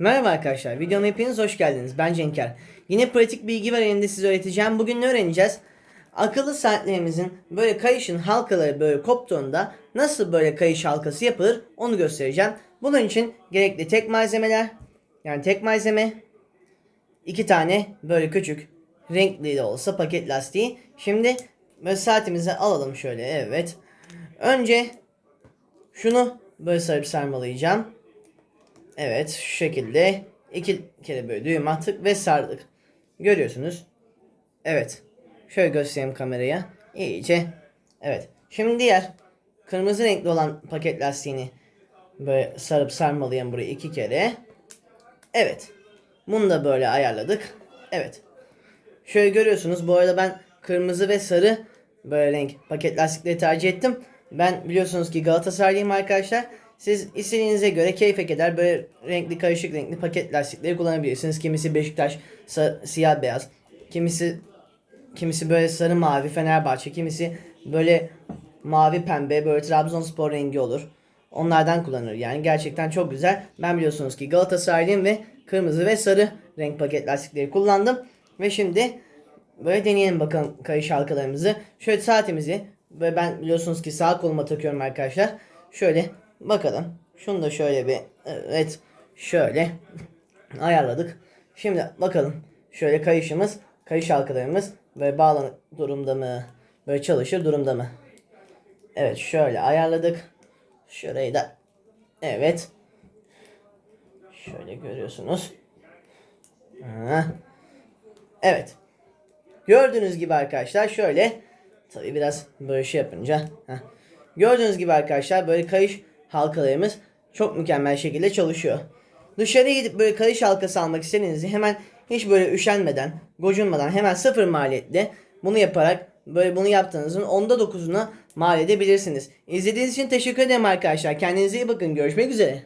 Merhaba arkadaşlar, videoma hepiniz hoş geldiniz. Ben Cenker. Yine pratik bilgi var elimde size öğreteceğim. Bugün ne öğreneceğiz? Akıllı saatlerimizin böyle kayışın halkaları böyle koptuğunda nasıl böyle kayış halkası yapılır onu göstereceğim. Bunun için gerekli tek malzemeler, yani tek malzeme, iki tane böyle küçük renkli de olsa paket lastiği. Şimdi böyle saatimizi alalım şöyle evet. Önce şunu böyle sarıp sarmalayacağım. Evet şu şekilde iki kere böyle düğüm attık ve sardık. Görüyorsunuz. Evet. Şöyle göstereyim kameraya. İyice. Evet. Şimdi diğer kırmızı renkli olan paket lastiğini böyle sarıp sarmalayayım buraya iki kere. Evet. Bunu da böyle ayarladık. Evet. Şöyle görüyorsunuz. Bu arada ben kırmızı ve sarı böyle renk paket lastikleri tercih ettim. Ben biliyorsunuz ki Galatasaraylıyım arkadaşlar. Siz istediğinize göre keyfe eder böyle renkli karışık renkli paket lastikleri kullanabilirsiniz. Kimisi Beşiktaş siyah beyaz. Kimisi kimisi böyle sarı mavi Fenerbahçe. Kimisi böyle mavi pembe böyle Trabzonspor rengi olur. Onlardan kullanır yani gerçekten çok güzel. Ben biliyorsunuz ki Galatasaraylıyım ve kırmızı ve sarı renk paket lastikleri kullandım. Ve şimdi böyle deneyelim bakalım kayış halkalarımızı. Şöyle saatimizi ve ben biliyorsunuz ki sağ koluma takıyorum arkadaşlar. Şöyle bakalım. Şunu da şöyle bir evet şöyle ayarladık. Şimdi bakalım şöyle kayışımız, kayış halkalarımız böyle bağlı durumda mı? Böyle çalışır durumda mı? Evet şöyle ayarladık. Şurayı da evet. Şöyle görüyorsunuz. Evet. Gördüğünüz gibi arkadaşlar şöyle tabi biraz böyle şey yapınca gördüğünüz gibi arkadaşlar böyle kayış halkalarımız çok mükemmel şekilde çalışıyor. Dışarıya gidip böyle kayış halkası almak istediğinizde hemen hiç böyle üşenmeden, gocunmadan hemen sıfır maliyetle bunu yaparak böyle bunu yaptığınızın onda 9'una mal edebilirsiniz. İzlediğiniz için teşekkür ederim arkadaşlar. Kendinize iyi bakın. Görüşmek üzere.